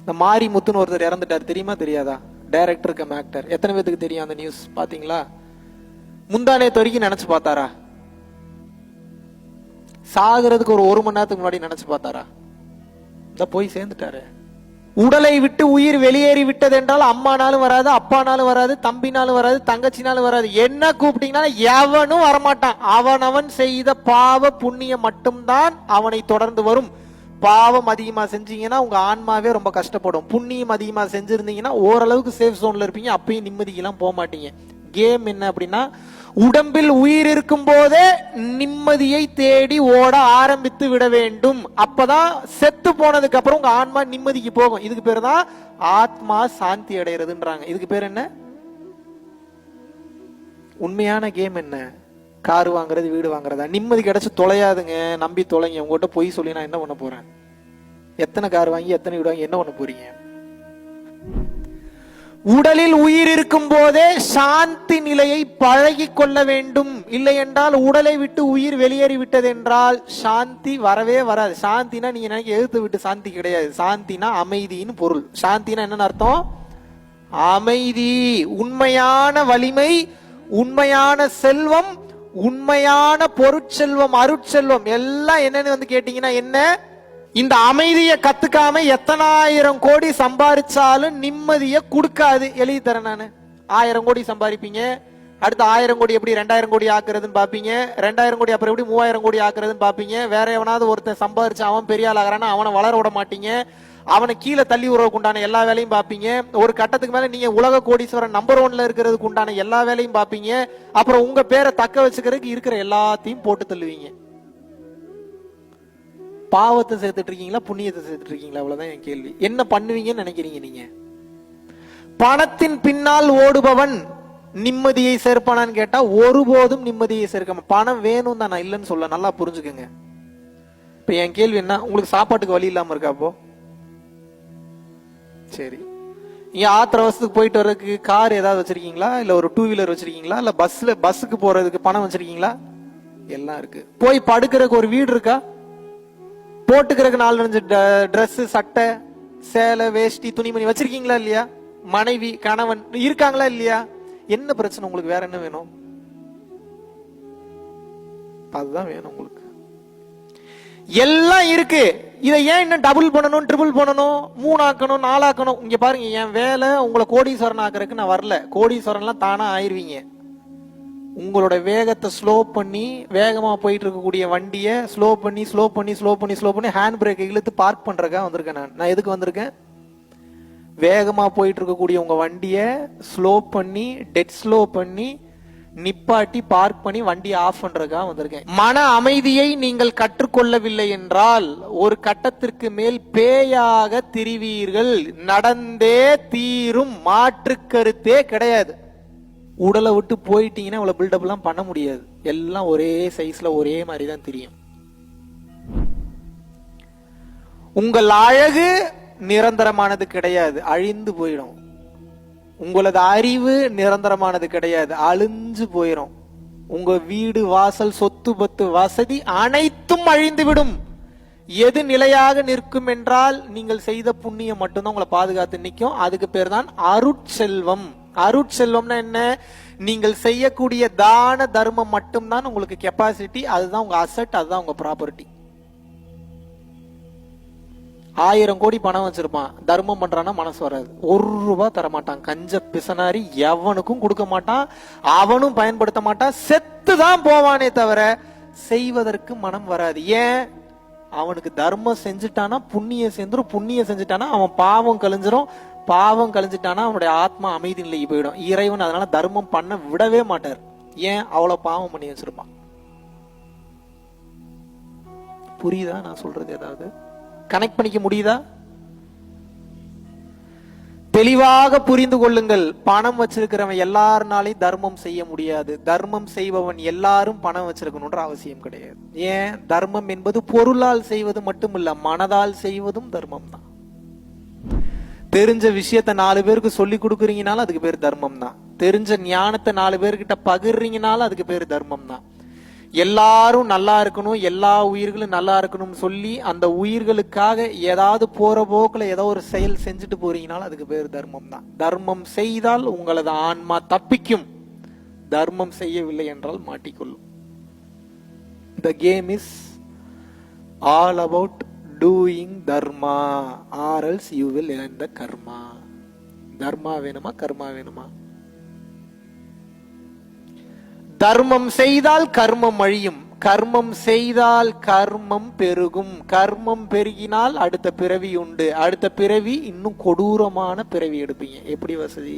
இந்த மாரி முத்துன்னு ஒருத்தர் இறந்துட்டார் தெரியுமா தெரியாதா? டைரக்டர் கம் ஆக்டர் எத்தனை பேத்துக்கு தெரியும் அந்த நியூஸ் பாத்தீங்களா? முந்தானேத்து வரைக்கும் நினைச்சு பார்த்தாரா? சாகிறதுக்கு ஒரு ஒரு மணி நேரத்துக்கு முன்னாடி நினைச்சு பார்த்தாரா? இந்த போய் சேர்ந்துட்டாரு. உடலை விட்டு உயிர் வெளியேறி விட்டது என்றால் அம்மானாலும் வராது அப்பானாலும் வராது தம்பினாலும் வராது தங்கச்சினாலும் வராது. என்ன கூப்பிட்டீங்கன்னா எவனும் வரமாட்டான். அவனவன் செய்த பாவ புண்ணியம் மட்டும்தான் அவனை தொடர்ந்து வரும். பாவம் அதிகமா செஞ்சீங்கன்னா உங்க ஆன்மாவே ரொம்ப கஷ்டப்படும். புண்ணியம் அதிகமா செஞ்சிருந்தீங்கன்னா ஓரளவுக்கு சேஃப் ஜோன்ல இருப்பீங்க. அப்பயும் நிம்மதிக்கெல்லாம் போக மாட்டீங்க. கேம் என்ன அப்படின்னா உடம்பில் உயிர் இருக்கும் போதே நிம்மதியை தேடி ஓட ஆரம்பித்து விட வேண்டும். அப்பதான் செத்து போனதுக்கு அப்புறம் உங்க ஆன்மா நிம்மதிக்கு போகும். இதுக்கு பேர் தான் ஆத்மா சாந்தி அடைகிறதுன்றாங்க இதுக்கு பேர் என்ன? உண்மையான கேம் என்ன? கார் வாங்குறது வீடு வாங்குறதா? நிம்மதி கிடைச்சு தொலையாதுங்க. நம்பி தொலைங்க. உங்ககிட்ட பொய் சொல்லி நான் என்ன பண்ண போறேன்? எத்தனை கார் வாங்கி எத்தனை வீடு வாங்கி என்ன பண்ண போறீங்க? உடலில் உயிர் இருக்கும் போதே சாந்தி நிலையை பழகி கொள்ள வேண்டும். இல்லை என்றால் உடலை விட்டு உயிர் வெளியேறி விட்டது என்றால் சாந்தி வரவே வராது. சாந்தினா நீங்க நினைக்க எழுத்து விட்டு சாந்தி கிடையாது. சாந்தினா அமைதின்னு பொருள். சாந்தினா என்னன்னு அர்த்தம்? அமைதி. உண்மையான வலிமை உண்மையான செல்வம் உண்மையான பொருட்செல்வம் அருட்செல்வம். எல்லாம் என்னன்னு வந்து கேட்டீங்கன்னா என்ன? இந்த அமைதியை கத்துக்காம எத்தனாயிரம் கோடி சம்பாதிச்சாலும் நிம்மதியை கொடுக்காது எழுதி தரேன் நானு ஆயிரம் கோடி சம்பாதிப்பீங்க. அடுத்து ஆயிரம் கோடி எப்படி ரெண்டாயிரம் கோடி ஆக்குறதுன்னு பாப்பீங்க. ரெண்டாயிரம் கோடி அப்புறம் எப்படி மூவாயிரம் கோடி ஆக்குறதுன்னு பாப்பீங்க. வேற எவனாவது ஒருத்தன் சம்பாதிச்சு அவன் பெரிய ஆள் ஆகிறானா அவனை வளர விட மாட்டீங்க. அவனை கீழே தள்ளி உறவுக்கு உண்டான எல்லா வேலையும் பார்ப்பீங்க ஒரு கட்டத்துக்கு மேல நீங்க உலக கோடீஸ்வரன் நம்பர் ஒன்ல இருக்கிறதுக்கு உண்டான எல்லா வேலையும் பார்ப்பீங்க அப்புறம் உங்க பேரை தக்க வச்சுக்கிறதுக்கு இருக்கிற எல்லாத்தையும் போட்டு தள்ளுவீங்க. பாவத்தை சேர்த்துட்டு இருக்கீங்களா புண்ணியத்தை சேர்த்துட்டு இருக்கீங்களா? அவ்வளவுதான் என் கேள்வி. என்ன பண்ணுவீங்கன்னு நினைக்கிறீங்க நீங்க? பணத்தின் பின்னால் ஓடுபவன் நிம்மதியை சேர்ப்பானான்னு கேட்டா ஒருபோதும் நிம்மதியை சேர்க்க பணம் வேணும் தான் நான் இல்லைன்னு சொல்ல நல்லா புரிஞ்சுக்கோங்க. இப்ப என் கேள்வி என்ன? உங்களுக்கு சாப்பாட்டுக்கு வழி இல்லாம இருக்கா அப்போ? சரி. நீங்க ஆத்திர அவசத்துக்கு போயிட்டு வர்றதுக்கு கார் ஏதாவது வச்சிருக்கீங்களா? இல்ல ஒரு டூ வீலர் வச்சிருக்கீங்களா? இல்ல பஸ்ல பஸ்ஸுக்கு போறதுக்கு பணம் வச்சிருக்கீங்களா? எல்லாம் இருக்கு. போய் படுக்கிறதுக்கு ஒரு வீடு இருக்கா? போட்டுக்கிறதுக்கு நாலு அஞ்சு ட்ரெஸ்ஸு சட்டை சேலை வேஷ்டி துணிமணி வச்சிருக்கீங்களா இல்லையா? மனைவி கணவன் இருக்காங்களா இல்லையா? என்ன பிரச்சனை உங்களுக்கு? வேற என்ன வேணும்? அதுதான் வேணும் உங்களுக்கு. எல்லாம் இருக்கு. இதை ஏன் இன்னும் டபுள் பண்ணணும் ட்ரிபிள் பண்ணணும் மூணாக்கணும் நாலாக்கணும்? இங்க பாருங்க என் வேலை உங்களை கோடீஸ்வரன் ஆக்குறதுக்கு நான் வரல. கோடீஸ்வரன்லாம் தானா ஆயிருவீங்க. உங்களோட வேகத்தை ஸ்லோ பண்ணி வேகமாக போயிட்டு இருக்கக்கூடிய வண்டியை ஸ்லோ பண்ணி ஸ்லோ பண்ணி ஸ்லோ பண்ணி ஸ்லோ பண்ணி ஹேண்ட் பிரேக்கை இழுத்து பார்க் பண்ணுறக்கா வந்திருக்கேன் நான். நான் எதுக்கு வந்திருக்கேன்? வேகமாக போயிட்டு இருக்கக்கூடிய உங்கள் வண்டியை ஸ்லோ பண்ணி டெட் ஸ்லோ பண்ணி நிப்பாட்டி பார்க் பண்ணி வண்டியை ஆஃப் பண்றதுக்காக வந்திருக்கேன். மன அமைதியை நீங்கள் கற்றுக்கொள்ளவில்லை என்றால் ஒரு கட்டத்திற்கு மேல் பேயாக திரிவீர்கள். நடந்தே தீரும். மாற்று கருத்தே கிடையாது. உடலை விட்டு போயிட்டீங்கன்னா அவ்வளோ பில்டப்லாம் பண்ண முடியாது. எல்லாம் ஒரே சைஸ்ல ஒரே மாதிரி தான் தெரியும். உங்கள் அழகு நிரந்தரமானது கிடையாது. அழிந்து போயிடும். உங்களது அறிவு நிரந்தரமானது கிடையாது. அழிஞ்சு போயிடும் உங்க வீடு வாசல் சொத்து பத்து வசதி அனைத்தும் அழிந்து விடும் எது நிலையாக நிற்கும் என்றால் நீங்கள் செய்த புண்ணியம் மட்டும்தான் உங்களை பாதுகாத்து நிற்கும். அதுக்கு பேர் தான் அருட்செல்வம். அருட்செல்வம்னா என்ன? நீங்கள் செய்யக்கூடிய தான தர்மம் மட்டும்தான் உங்களுக்கு கெப்பாசிட்டி அதுதான் உங்க அசட் அதுதான் உங்க ப்ராப்பர்ட்டி ஆயிரம் கோடி பணம் வச்சிருப்பான். தர்மம் பண்றான்னா மனசு வராது. ஒரு ரூபா தர மாட்டான் கஞ்ச பிசனாரி எவனுக்கும் கொடுக்க மாட்டான். அவனும் பயன்படுத்த மாட்டான். செத்து தான் போவானே தவிர செய்வதற்கு மனம் வராது. ஏன்? அவனுக்கு தர்மம் செஞ்சுட்டானா புண்ணியம் செஞ்சிடும் புண்ணியம் செஞ்சுட்டானா அவன் பாவம் கழிஞ்சிரும். பாவம் கழிஞ்சிட்டானா அவனுடைய ஆத்மா அமைதி நிலைக்கு போயிடும். இறைவன் அதனால தர்மம் பண்ண விடவே மாட்டார். ஏன்? அவ்வளவு பாவம் பண்ணி வச்சிருப்பான். புரியுதா? நான் சொல்றது ஏதாவது? கனெக்ட் பண்ணிக்க முடியுதா? தெளிவாக புரிந்து கொள்ளுங்கள். பணம் வச்சிருக்கிறவன் எல்லாருனாலையும் தர்மம் செய்ய முடியாது. தர்மம் செய்பவன் எல்லாரும் பணம் வச்சிருக்கணும்ன்ற அவசியம் கிடையாது. ஏன்? தர்மம் என்பது பொருளால் செய்வது மட்டுமில்ல மனதால் செய்வதும் தர்மம் தான் தெரிஞ்ச விஷயத்த நாலு பேருக்கு சொல்லி கொடுக்குறீங்கனாலும் அதுக்கு பேர் தர்மம் தான் தெரிஞ்ச ஞானத்தை நாலு பேர்கிட்ட பகிர்றீங்கனாலும் அதுக்கு பேர் தர்மம் தான் எல்லாரும் நல்லா இருக்கணும் எல்லா உயிர்களும் நல்லா இருக்கணும்னு சொல்லி அந்த உயிர்களுக்காக ஏதாவது போற போக்குல ஏதோ ஒரு செயல் செஞ்சுட்டு போறீங்கனாலும் அதுக்கு பேர் தர்மம் தான் தர்மம் செய்தால் உங்களது ஆன்மா தப்பிக்கும். தர்மம் செய்யவில்லை என்றால் மாட்டிக்கொள்ளும். The game is all about doing dharma or else you will the karma தர்மா வேணுமா கர்மா வேணுமா தர்மம் செய்தால் கர்மம் அழியும் கர்மம் செய்தால் கர்மம் பெருகும் கர்மம் பெருகினால் அடுத்த பிறவி உண்டு அடுத்த பிறவி இன்னும் கொடூரமான பிறவி எடுப்பீங்க எப்படி வசதி